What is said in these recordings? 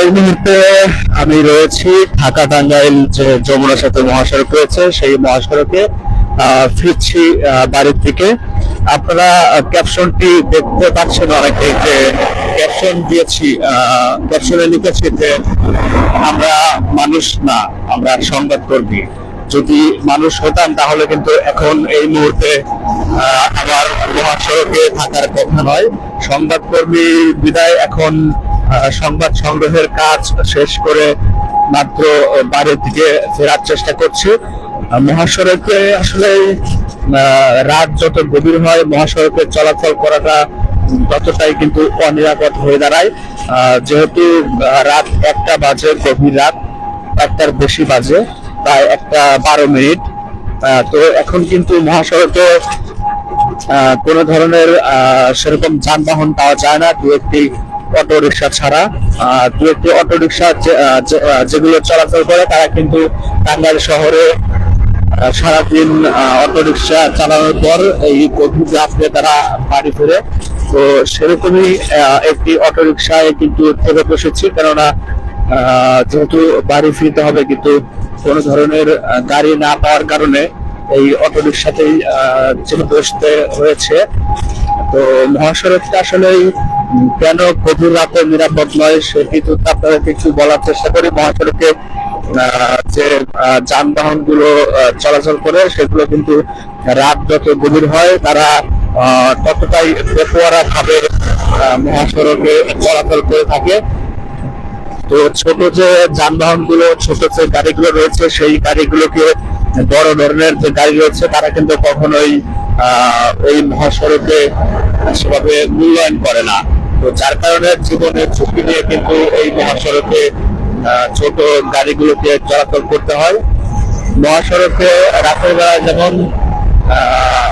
এই মুহূর্তে আমি রয়েছি ঢাকা টাঙ্গাইল যে যমুনা সেতু মহাসড়ক রয়েছে, সেই মহাসড়কে ফিরছি বাড়ির থেকে আপনারা ক্যাপশনটি দেখতে পাচ্ছেন অনেকে যে ক্যাপশন দিয়েছি ক্যাপশনে লিখেছি যে, আমরা মানুষ না, আমরা সংবাদ যদি মানুষ হতাম, তাহলে কিন্তু এখন এই মুহূর্তে আমার মহাসড়কে থাকার কথা নয়। সংবাদকর্মী বিদায় এখন সংবাদ সংগ্রহের কাজ শেষ করে মাত্র বাড়ির দিকে ফেরার চেষ্টা করছি। মহাসড়কে আসলে রাত যত গভীর হয়, মহাসড়কে চলাচল করাটা ততটাই কিন্তু অনিরাপদ হয়ে দাঁড়ায়। যেহেতু রাত একটা বাজে, গভীর রাত একটার বেশি বাজে। প্রায় একটা বারো মিনিট। তো এখন কিন্তু মহাসড়কে কোনো ধরনের সেরকম যানবাহন পাওয়া যায় না দু একটি অটো রিক্সা ছাড়া। দু একটি অটো রিক্সা যে- আহ, যে- আহ, যেগুলো চলাচল করে তারা কিন্তু টাঙ্গাইল শহরে সারাদিন অটো রিক্সা চালানোর পর এই গভীর রাত্রে তারা বাড়ি ফিরে। তো সেরকমই একটি অটো রিক্সায় কিন্তু থেকে বসেছি। কেননা যেহেতু বাড়ি ফিরতে হবে কিন্তু কোনো ধরনের গাড়ি না পাওয়ার কারণে এই অটো রিক্সাতেই চেপে বসতে হয়েছে। তো মহাসড়কটা আসলে কেন গভীর রাতে নিরাপদ নয় সেটি তো আপনাদেরকে একটু বলার চেষ্টা করি। মহাসড়কে যে যানবাহনগুলো চলাচল করে সেগুলো কিন্তু রাত যত গভীর হয় তারা ততটাই বেপোয়ারা ভাবে মহাসড়কে চলাচল করে থাকে। তো ছোট যে যানবাহনগুলো ছোট যে গাড়িগুলো রয়েছে সেই গাড়িগুলোকে বড় ধরনের যে গাড়ি রয়েছে তারা কিন্তু কখনোই এই মহাসড়কে সেভাবে মূল্যায়ন করে না। তো যার কারণে জীবনের ঝুঁকি নিয়ে কিন্তু এই মহাসড়কে ছোট গাড়িগুলোকে চলাচল করতে হয়। মহাসড়কে রাতের বেলা যেমন আহ,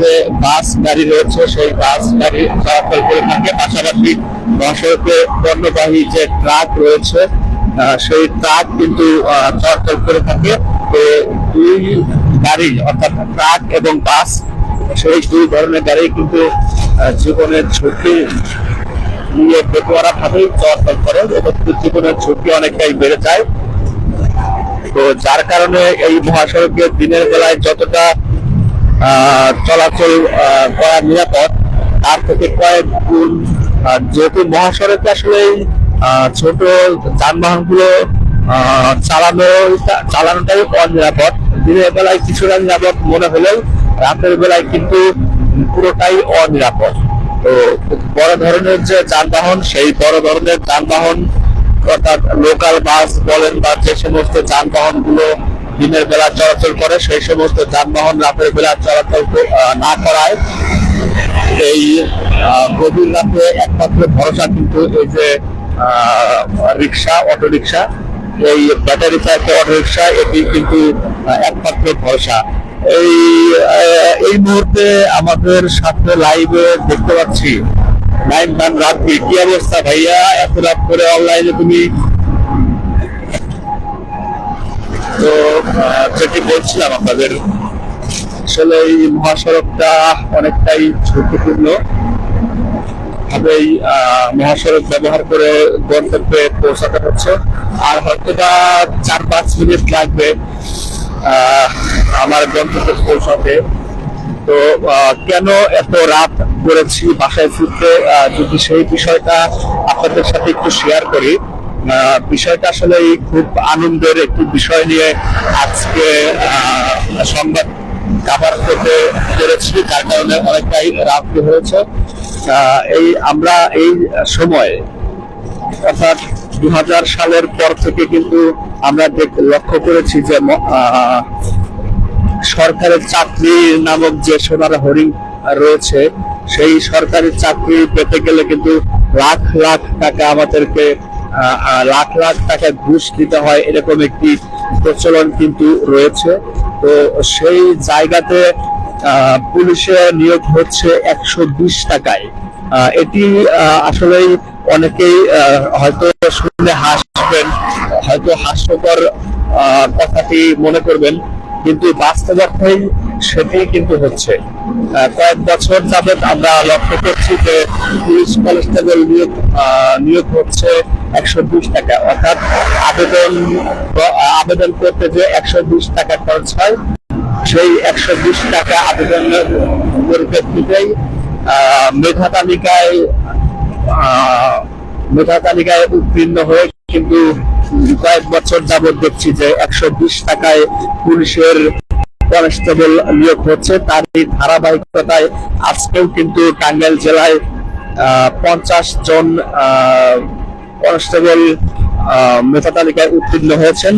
যে বাস গাড়ি রয়েছে সেই বাস গাড়ি চলাচল করে থাকে। পাশাপাশি মহাসড়কে পণ্যবাহী যে ট্রাক রয়েছে সেই ট্রাক কিন্তু চলাচল করে থাকে। তো দুই গাড়ি, অর্থাৎ ট্রাক এবং বাস, সেই দুই ধরনের গাড়ি কিন্তু জীবনের ঝুঁকি নিয়ে বেপোয়ারা ভাবেই চলাচল করে। এবং জীবনের ঝুঁকি অনেকটাই বেড়ে যায়। তো যার কারণে এই মহাসড়কে দিনের বেলায় যতটা চলাচল করা নিরাপদ, তার থেকে কয়েক গুণ আহ, যেহেতু মহাসড়কে আসলে ছোট যানবাহনগুলো চালানো চালানোটাই অনিরাপদ। দিনের বেলায় কিছুটা নিরাপদ মনে হলেও রাতের বেলায় কিন্তু পুরোটাই অনিরাপদ। তো বড় ধরনের যে যানবাহন সেই বড় ধরনের যানবাহন অর্থাৎ লোকাল বাস বলেন বা যে সমস্ত যানবাহনগুলো দিনের বেলা চলাচল করে সেই সমস্ত যানবাহন রাতের বেলা চলাচল না করায় এই গভীর রাতে একমাত্র ভরসা কিন্তু এই যে রিক্সা অটো রিক্সা এই ব্যাটারি চালিত অটো রিক্সা এটি কিন্তু একমাত্র ভরসা। এই এই মুহূর্তে আমাদের সাথে লাইভে দেখতে পাচ্ছি নাইন ম্যান রাত্রি। কি অবস্থা ভাইয়া? এত রাত করে অনলাইনে তুমি তো যেটি বলছিলাম আপনাদের আসলে এই মহাসড়কটা অনেকটাই ঝুঁকিপূর্ণ। মহাসড়ক ব্যবহার করে গন্তব্যে পৌঁছাতে হচ্ছে। আর হয়তো বা চার পাঁচ মিনিট লাগবে আমার গন্তব্যে পৌঁছাতে। তো কেন এত রাত করেছি বাসায় ফিরতে? যদি সেই বিষয়টা আপনাদের সাথে একটু শেয়ার করি। বিষয়টা আসলে খুব আনন্দের একটি বিষয় নিয়ে আজকে সংবাদ কাভার করতে পেরেছি, তার কারণে অনেকটাই রাত্রি হয়েছে। এই আমরা এই সময়ে অর্থাৎ দু সালের পর থেকে কিন্তু আমরা লক্ষ্য করেছি যে সরকারের চাকরি নামক যে সোনার হরিণ রয়েছে, সেই সরকারি চাকরি পেতে গেলে কিন্তু লাখ লাখ টাকা আমাদেরকে লাখ লাখ টাকা ঘুষ দিতে হয়, এরকম একটি প্রচলন কিন্তু রয়েছে। তো সেই জায়গাতে পুলিশে নিয়োগ হচ্ছে একশো বিশ টাকায়। এটি আসলেই অনেকেই হয়তো শুনে হাসবেন, হয়তো হাস্যকর কথাটি মনে করবেন, কিন্তু বাস্তব অর্থেই সেটি কিন্তু হচ্ছে। কয়েক বছর যাবত আমরা লক্ষ্য করছি যে পুলিশ কনস্টেবল নিয়োগ নিয়োগ হচ্ছে একশো বিশ টাকা। অর্থাৎ আবেদন আবেদন করতে যে একশো বিশ টাকা খরচ হয়, সেই একশো বিশ টাকা আবেদনের পরিপ্রেক্ষিতেই মেধা তালিকায় মেধা তালিকায় উত্তীর্ণ হয়ে কিন্তু কয়েক বছর যাবৎ দেখছি যে একশো বিশ টাকায় পুলিশের কনস্টেবল নিয়োগ হচ্ছে। তার এই ধারাবাহিকতায় আজকেও কিন্তু টাঙ্গাইল জেলায় পঞ্চাশ জন কনস্টেবল মেধা তালিকায় উত্তীর্ণ হয়েছেন।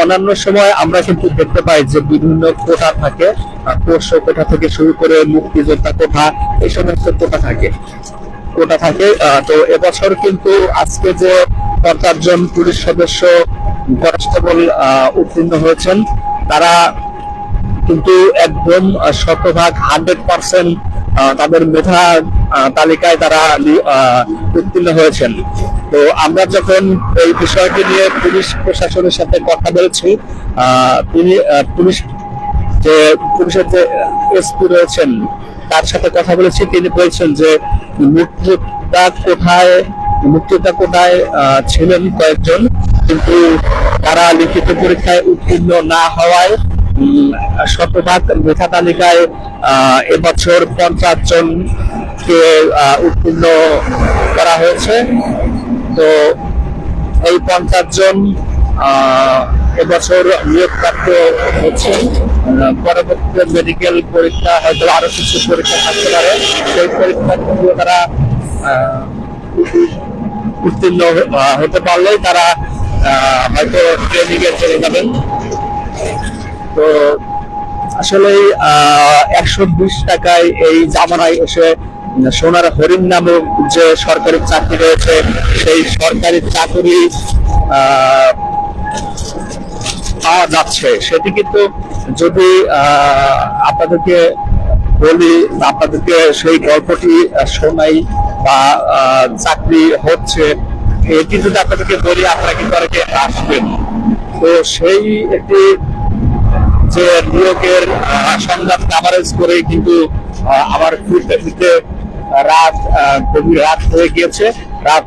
অন্যান্য সময় আমরা কিন্তু দেখতে পাই যে বিভিন্ন কোটা থাকে পোষ্য কোটা থেকে শুরু করে মুক্তিযোদ্ধা কোটা এই সমস্ত কোটা থাকে কোটা থাকে তো এবছর কিন্তু আজকে যে পঞ্চাশ পুলিশ সদস্য কনস্টেবল উত্তীর্ণ হয়েছেন, তারা কিন্তু একদম শতভাগ হান্ড্রেড পার্সেন্ট তাদের মেধা তালিকায় তারা উত্তীর্ণ হয়েছেন। তো আমরা যখন এই বিষয়টি নিয়ে পুলিশ প্রশাসনের সাথে কথা বলেছি তিনি পুলিশ যে পুলিশের যে এসপি রয়েছেন, তার সাথে কথা বলেছি। তিনি বলছেন যে মুক্তিযোদ্ধা কোথায় মুক্তিযোদ্ধা কোথায় ছিলেন কয়েকজন, কিন্তু তারা লিখিত পরীক্ষায় উত্তীর্ণ না হওয়ায় শতভাগ মেধা তালিকায় এবছর পঞ্চাশ জনকে উত্তীর্ণ করা হয়েছে। তো এই পঞ্চাশ জন এবছর নিয়োগপ্রাপ্ত হচ্ছে। আহ, পরবর্তীতে মেডিকেল পরীক্ষা হয়তো আরও কিছু পরীক্ষা থাকতে পারে। সেই পরীক্ষা থেকে তারা উত্তীর্ণ হতে পারলেই তারা হয়তো ট্রেনিং এ চলে যাবেন। তো আসলে একশো বিশ টাকায় এই জামানায় এসে সোনার হরিণ নামক যে সরকারি চাকরি রয়েছে, সেই সরকারি চাকরি পাওয়া যাচ্ছে। সেটি কিন্তু যদি আপনাদেরকে বলি আপনাদেরকে সেই গল্পটি শোনাই বা চাকরি হচ্ছে, এটি যদি আপনাদেরকে বলি, আপনারা কিন্তু অনেকে আসবেন তো সেই একটি যে নিয়োগের সংবাদ কাভারেজ করে কিন্তু আবার ফিরতে ফিরতে রাত গভীর রাত হয়ে গিয়েছে। রাত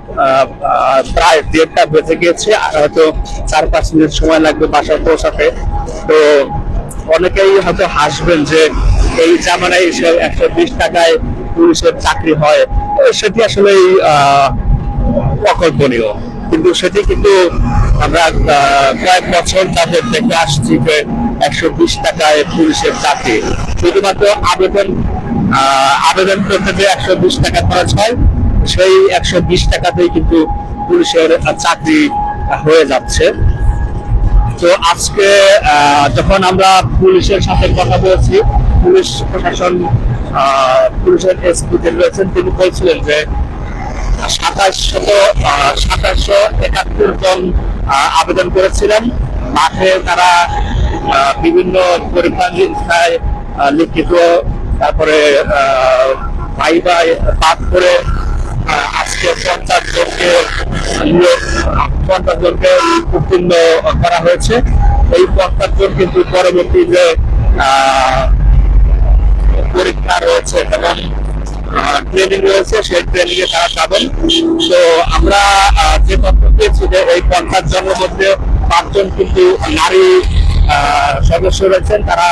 প্রায় দেড়টা বেজে গিয়েছে। আর হয়তো চার পাঁচ মিনিট সময় লাগবে বাসায় পৌঁছাতে। তো অনেকেই হয়তো হাসবেন যে এই জামানায় এসে একশো বিশ টাকায় পুলিশের চাকরি হয়। সেটি আসলে অকল্পনীয়। কিন্তু সেটি কিন্তু আমরা কয়েক বছর তাদের দেখে আসছি যে একশো বিশ টাকায় পুলিশের চাকরি। শুধুমাত্র আবেদন আবেদন করতে যে একশো বিশ টাকা খরচ হয়, সেই একশো বিশ টাকাতেই কিন্তু পুলিশের চাকরি হয়ে যাচ্ছে। তো আজকে যখন আমরা পুলিশের সাথে কথা বলছি, পুলিশ প্রশাসন পুলিশের এসপি যে রয়েছেন, তিনি বলছিলেন যে সাতাশশত সাতাশশো একাত্তর জন আবেদন করেছিলেন। মাঠে তারা বিভিন্ন আহ, লিখিত তারপরে ভাইবাই পাঠ করে আজকে পঞ্চাশ জনকে পঞ্চাশ জনকে উত্তীর্ণ করা হয়েছে। এই পঞ্চাশ জন কিন্তু পরবর্তী যে পরীক্ষা রয়েছে এবং ট্রেনিং রয়েছে, সেই ট্রেনিং এ তারা যাবেন তো আমরা যে তথ্য পেয়েছি যে এই পঞ্চাশ জনের মধ্যে পাঁচজন কিন্তু নারী সদস্য রয়েছেন, তারা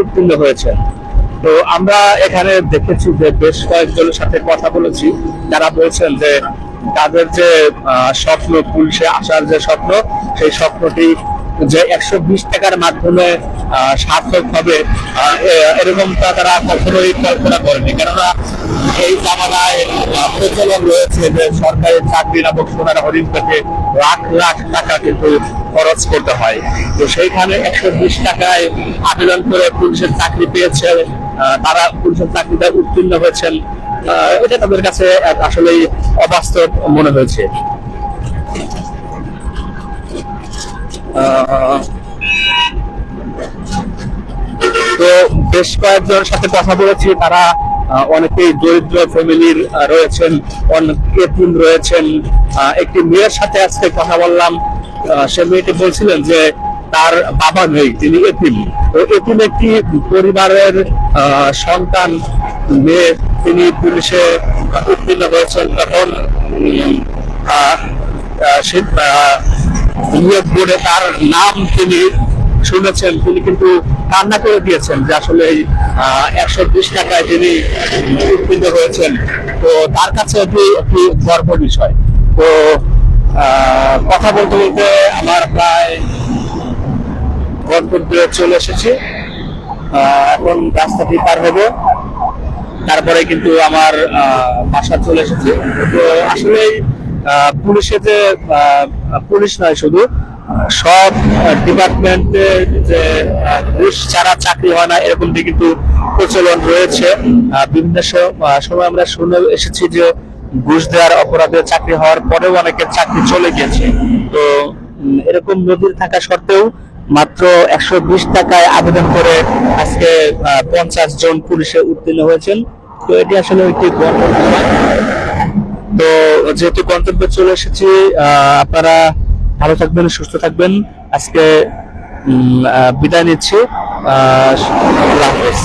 উত্তীর্ণ হয়েছেন। তো আমরা এখানে দেখেছি যে বেশ কয়েকজনের সাথে কথা বলেছি। যারা বলছেন যে তাদের যে স্বপ্ন, পুলিশে আসার যে স্বপ্ন, সেই স্বপ্নটি যে একশো বিশ টাকার মাধ্যমে সার্থক হবে এরকমটা তারা কখনোই কল্পনা করেনি। কেননা এই জামানায় প্রচলন রয়েছে যে সরকারি চাকরি নামক সোনার হরিণ পেতে লাখ লাখ টাকা কিন্তু খরচ করতে হয়। তো সেইখানে একশো বিশ টাকায় আবেদন করে পুলিশের চাকরি পেয়েছে তারা পুলিশের চাকরিতে উত্তীর্ণ হয়েছেন। এটা তাদের কাছে আসলেই অবাস্তব মনে হয়েছে। তো বেশ কয়েকজনের সাথে কথা বলেছি, তারা অনেকেই দরিদ্র ফ্যামিলির রয়েছেন, অনেক এতিম রয়েছেন। একটি মেয়ের সাথে আজকে কথা বললাম। সে মেয়েটি বলছিলেন যে তার বাবা নেই, তিনি এতিম। তো এতিম একটি পরিবারের সন্তান, মেয়ে, তিনি পুলিশে উত্তীর্ণ হয়েছেন। তখন নিয়োগ বোর্ডে তার নাম তিনি শুনেছেন, তিনি কিন্তু কান্না করে দিয়েছেন যে আসলে একশো বিশ টাকায় তিনি উত্তীর্ণ হয়েছেন। তো তার কাছে এটি একটি গর্ব বিষয়। তো কথা বলতে বলতে আমার প্রায় গন্তব্যে চলে এসেছি। এখন রাস্তাটি পার হব। তারপরে কিন্তু আমার বাসা চলে এসেছে। তো আসলে পুলিশে যে পুলিশ নয় শুধু সব ডিপার্টমেন্টে যে ঘুষ ছাড়া চাকরি হয় না, এরকম এরকমটি কিন্তু প্রচলন রয়েছে। বিভিন্ন সময় আমরা শুনে এসেছি যে ঘুষ দেওয়ার অপরাধে চাকরি হওয়ার পরেও অনেকের চাকরি চলে গেছে তো এরকম নদীর থাকা সত্ত্বেও মাত্র একশো বিশ টাকায় আবেদন করে আজকে পঞ্চাশ জন পুলিশে উত্তীর্ণ হয়েছেন। তো এটি আসলে একটি বিষয় তো যেহেতু গন্তব্যে চলে এসেছি আপনারা ভালো থাকবেন, সুস্থ থাকবেন। আজকে বিদায় নিচ্ছি। আল্লাহ হাফেজ।